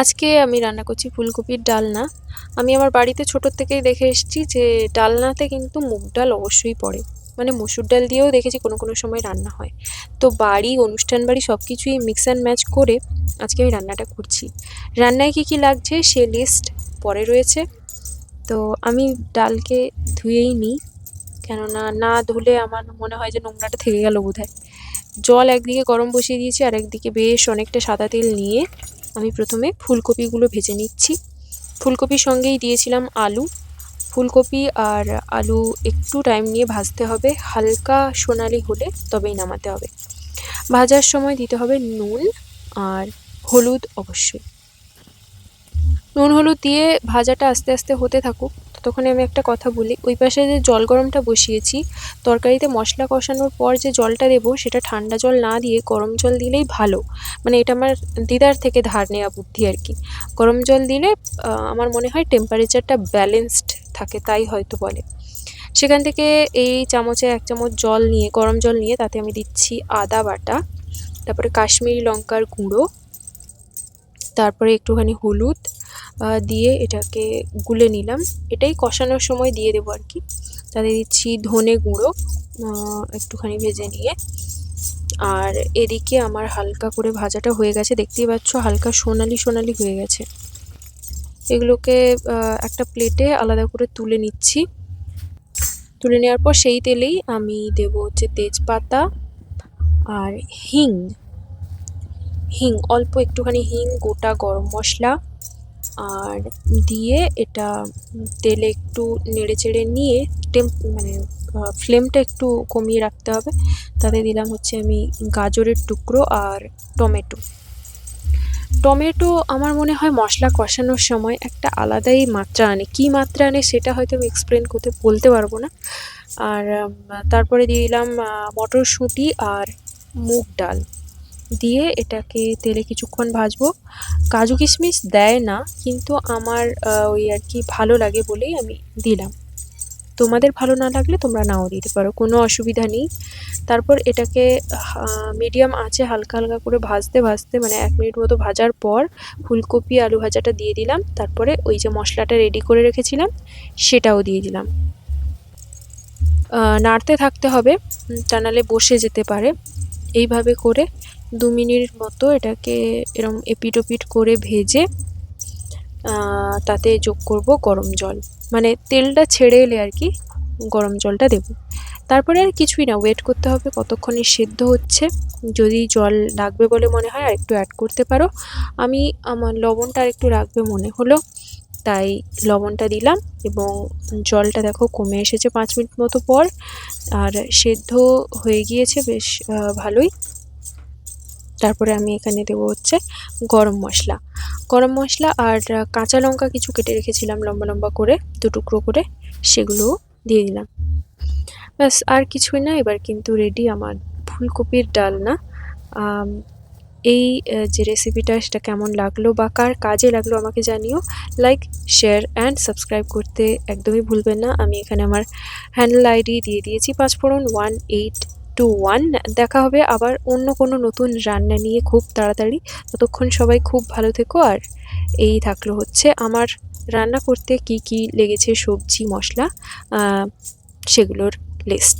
আজকে আমি রান্না করছি ফুলকপির ডালনা। আমি আমার বাড়িতে ছোটোর থেকেই দেখে এসেছি যে ডালনাতে কিন্তু মুগ ডাল অবশ্যই পড়ে। মানে মসুর ডাল দিয়েও দেখেছি কোনো কোনো সময় রান্না হয়। তো বাড়ি, অনুষ্ঠান বাড়ি সব কিছুই মিক্স অ্যান্ড ম্যাচ করে আজকে আমি রান্নাটা করছি। রান্নায় কী কী লাগছে সে লিস্ট পরে রয়েছে। তো আমি ডালকে ধুয়েই নিই। কেননা না ধুলে আমার মনে হয় যে নোংরাটা থেকে গেল বোধহয়। জল একদিকে গরম বসিয়ে দিয়েছি আর একদিকে বেশ অনেকটা সাদা তেল নিয়ে আমি প্রথমে ফুলকপিগুলো ভেজে নিচ্ছি। ফুলকপির সঙ্গেই দিয়েছিলাম আলু। ফুলকপি আর আলু একটু টাইম নিয়ে ভাজতে হবে। হালকা সোনালি হলে তবেই নামাতে হবে। ভাজার সময় দিতে হবে নুন আর হলুদ অবশ্যই। নুন হলুদ দিয়ে ভাজাটা আস্তে আস্তে হতে থাকুক। ততক্ষণে আমি একটা কথা বলি। ওই পাশে যে জল গরমটা বসিয়েছি, তরকারিতে মশলা কষানোর পর যে জলটা দেবো, সেটা ঠান্ডা জল না দিয়ে গরম জল দিলেই ভালো। মানে এটা আমার দিদার থেকে ধার নেওয়া বুদ্ধি আর কি। গরম জল দিলে আমার মনে হয় টেম্পারেচারটা ব্যালেন্সড থাকে, তাই হয়তো বলে। সেখান থেকে এই চামচে এক চামচ জল নিয়ে, গরম জল নিয়ে তাতে আমি দিচ্ছি আদা বাটা, তারপরে কাশ্মীরি লঙ্কার গুঁড়ো, তারপরে একটুখানি হলুদ দিয়ে এটাকে গুলে নিলাম। এটাই কষানোর সময় দিয়ে দেবো আর কি। তাতে দিচ্ছি ধনে গুঁড়ো একটুখানি ভেজে নিয়ে। আর এদিকে আমার হালকা করে ভাজাটা হয়ে গেছে। দেখতেই পাচ্ছ হালকা সোনালি সোনালি হয়ে গেছে। এগুলোকে একটা প্লেটে আলাদা করে তুলে নিচ্ছি। তুলে নেওয়ার পর সেই তেলেই আমি দেব হচ্ছে তেজপাতা আর হিং। হিং, অল্প একটুখানি হিং, গোটা গরম মশলা আর দিয়ে এটা তেলে একটু নেড়ে চেড়ে নিয়ে টেম মানে ফ্লেমটা একটু কমিয়ে রাখতে হবে। তাতে দিলাম হচ্ছে আমি গাজরের টুকরো আর টমেটো। টমেটো আমার মনে হয় মশলা কষানোর সময় একটা আলাদাই মাত্রা আনে। কী মাত্রা আনে সেটা হয়তো আমি এক্সপ্লেন করতে, বলতে পারব না। আর তারপরে দিয়ে দিলাম মটরশুঁটি আর মুগ ডাল। দিয়ে এটাকে তেলে কিছুক্ষণ ভাজবো। কাজু কিশমিশ দেয় না, কিন্তু আমার ওই আর কি ভালো লাগে বলেই আমি দিলাম। তোমাদের ভালো না লাগলে তোমরা নাও দিতে পারো, কোনো অসুবিধা নেই। তারপর এটাকে মিডিয়াম আঁচে হালকা হালকা করে ভাজতে ভাজতে মানে এক মিনিট মতো ভাজার পর ফুলকপি, আলু ভাজাটা দিয়ে দিলাম। তারপরে ওই যে মশলাটা রেডি করে রেখেছিলাম, সেটাও দিয়ে দিলাম। নাড়তে থাকতে হবে তা নাহলে বসে যেতে পারে। এইভাবে করে দু মিনিট মতো এটাকে এরম এপিট ওপিট করে ভেজে তাতে যোগ করব গরম জল। মানে তেলটা ছেড়ে এলে আর কি গরম জলটা দেব। তারপরে আর কিছুই না ওয়েট করতে হবে কতক্ষণে সেদ্ধ হচ্ছে। যদি জল লাগবে বলে মনে হয় আর একটু অ্যাড করতে পারো। আমি আমার লবণটা আর একটু রাখবে মনে হলো, তাই লবণটা দিলাম এবং জলটা দেখো কমে এসেছে পাঁচ মিনিট মতো পর। আর সেদ্ধ হয়ে গিয়েছে বেশ ভালোই। তারপরে আমি এখানে দেবো হচ্ছে গরম মশলা। গরম মশলা আর কাঁচা লঙ্কা কিছু কেটে রেখেছিলাম লম্বা লম্বা করে, দু টুকরো করে সেগুলোও দিয়ে দিলাম। ব্যাস, আর কিছুই না, এবার কিন্তু রেডি আমার ফুলকপির ডালনা এই যে রেসিপিটা সেটা কেমন লাগল বা কার কাজে লাগল আমাকে জানিও। লাইক শেয়ার অ্যান্ড সাবস্ক্রাইব করতে একদমই ভুলবেন না। আমি এখানে আমার হ্যান্ডেল আইডি দিয়ে দিয়েছি, Panchphoron one eight two one দেখা হবে আবার অন্য কোনো নতুন রান্না নিয়ে খুব তাড়াতাড়ি। ততক্ষণ সবাই খুব ভালো থেকো আর এই থাকল হচ্ছে আমার রান্না করতে কি কি লেগেছে সবজি, মশলা সেগুলোর লিস্ট